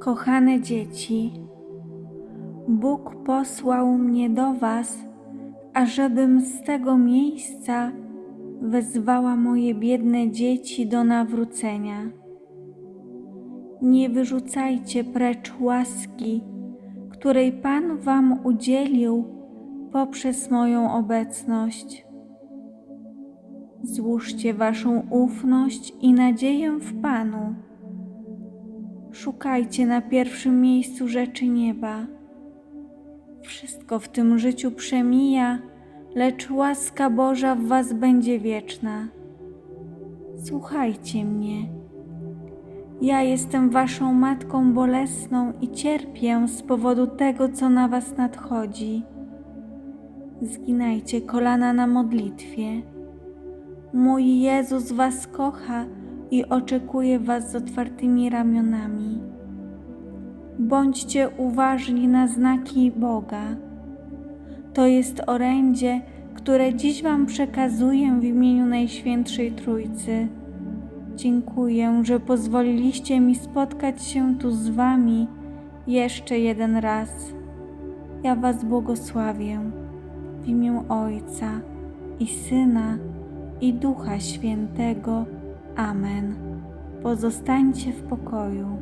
Kochane dzieci, Bóg posłał mnie do Was, ażebym z tego miejsca wezwała moje biedne dzieci do nawrócenia. Nie wyrzucajcie precz łaski, której Pan Wam udzielił poprzez moją obecność. Złóżcie Waszą ufność i nadzieję w Panu. Szukajcie na pierwszym miejscu rzeczy nieba. Wszystko w tym życiu przemija, lecz łaska Boża w Was będzie wieczna. Słuchajcie mnie. Ja jestem Waszą matką bolesną i cierpię z powodu tego, co na Was nadchodzi. Zginajcie kolana na modlitwie. Mój Jezus Was kocha i oczekuje Was z otwartymi ramionami. Bądźcie uważni na znaki Boga. To jest orędzie, które dziś Wam przekazuję w imieniu Najświętszej Trójcy. Dziękuję, że pozwoliliście mi spotkać się tu z Wami jeszcze jeden raz. Ja Was błogosławię w imię Ojca i Syna i Ducha Świętego. Amen. Pozostańcie w pokoju.